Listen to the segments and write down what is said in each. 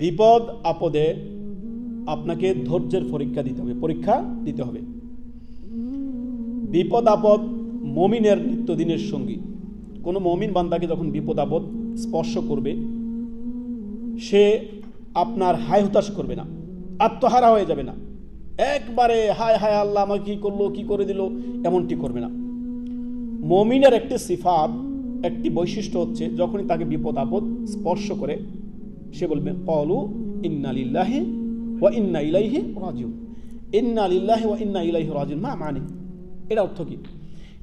বিপদ আপদে আপনাকে ধৈর্যের পরীক্ষা দিতে হবে, পরীক্ষা দিতে হবে। বিপদ আপদ মমিনের নিত্যদিনের সঙ্গী। কোনো মমিন বান্দাকে যখন বিপদ আপদ স্পর্শ করবে, সে আপনার হায় হতাশ করবে না, আত্মহারা হয়ে যাবে না। একবারে, হায় হায় আল্লাহ আমাকে কী করল, কী করে দিল? এমনটি করবে না। মমিনের একটি সিফাত, একটি বৈশিষ্ট্য হচ্ছে যখনই তাকে বিপদ আপদ স্পর্শ করে সে বলবে, কলু ইন্না লিল্লাহি ওয়া ইন্না ইলাইহি রাজিউন। ইন্না লিল্লাহি ওয়া ইন্না ইলাইহি রাজিউন, মা মানে? এটা অর্থ কি?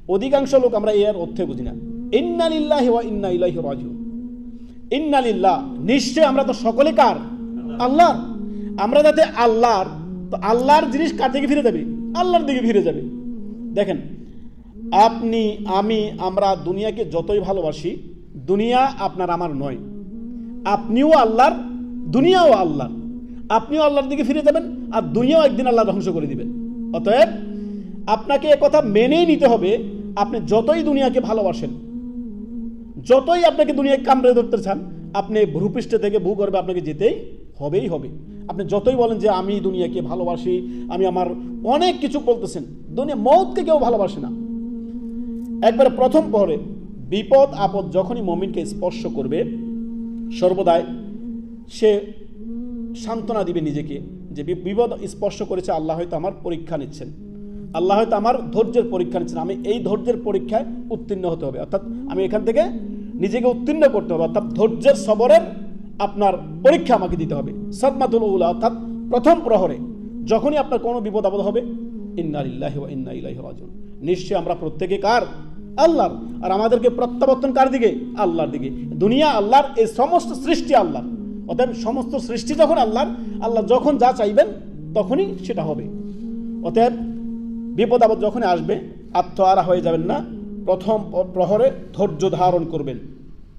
অধিকাংশ লোক আমরা এর অর্থে বুঝি না। ইন্না লিল্লাহি ওয়া ইন্না ইলাইহি রাজিউন। ইন্না লিল্লাহ, নিশ্চয় আমরা তো সকলে কার? আল্লাহ আমরা যাতে আল্লাহর, তো আল্লাহর জিনিস কার দিকে ফিরে যাবে? আল্লাহর দিকে ফিরে যাবে। দেখেন, আপনি, আমি, আমরা দুনিয়াকে যতই ভালোবাসি, দুনিয়া আপনার আমার নয়। আপনিও আল্লাহর, দুনিয়াও আল্লাহর। আপনিও আল্লাহর দিকে ফিরে যাবেন আর দুনিয়াও একদিন আল্লাহ ধ্বংস করে দিবেন। অতএব আপনাকে কথা মেনেই নিতে হবে, আপনি যতই দুনিয়াকে ভালোবাসেন, যতই আপনাকে দুনিয়ায় কামড়ে ধরতে চান, আপনি ভূপৃষ্ঠে থেকে ভূগর্ভে আপনাকে যেতেই হবেই হবে। আপনি যতই বলেন যে আমি দুনিয়াকে ভালোবাসি, আমি আমার অনেক কিছু বলতেছেন, দুনিয়া মৌতকে কেউ ভালোবাসে না। একবার প্রথম পরে বিপদ আপদ যখনই মমিনকে স্পর্শ করবে সর্বদাই সে সান্ত্বনা দিবে নিজেকে যে বিপদ স্পর্শ করেছে, আল্লাহ হয়তো আমার পরীক্ষা নিচ্ছেন। আল্লাহ হয়তো আমার ধৈর্যের পরীক্ষা নিচ্ছেন। আমি এই ধৈর্যের পরীক্ষায় উত্তীর্ণ হতে হবে। অর্থাৎ আমি এখান থেকে নিজেকে উত্তীর্ণ করতে হবে। অর্থাৎ ধৈর্যের সবরের আপনার পরীক্ষা আমাকে দিতে হবে। সদমাতুল উলা, অর্থাৎ প্রথম প্রহরে যখনই আপনার কোনো বিপদ আপদ হবে, ইন্না লিল্লাহি ওয়া ইন্না রাজিউন। নিশ্চয়ই আমরা প্রত্যেকে কার? আল্লাহর। আর আমাদেরকে প্রত্যাবর্তন কার দিকে, আল্লাহর দিকে। দুনিয়া আল্লাহর এই সমস্ত সৃষ্টি আল্লাহর। অতএব সমস্ত সৃষ্টি যখন আল্লাহর, আল্লাহ যখন যা চাইবেন, তখনই সেটা হবে। অতএব বিপদ আপদ যখনই আসবে, আত্মহারা হয়ে যাবেন না, প্রথম প্রহরে ধৈর্য ধারণ করবেন।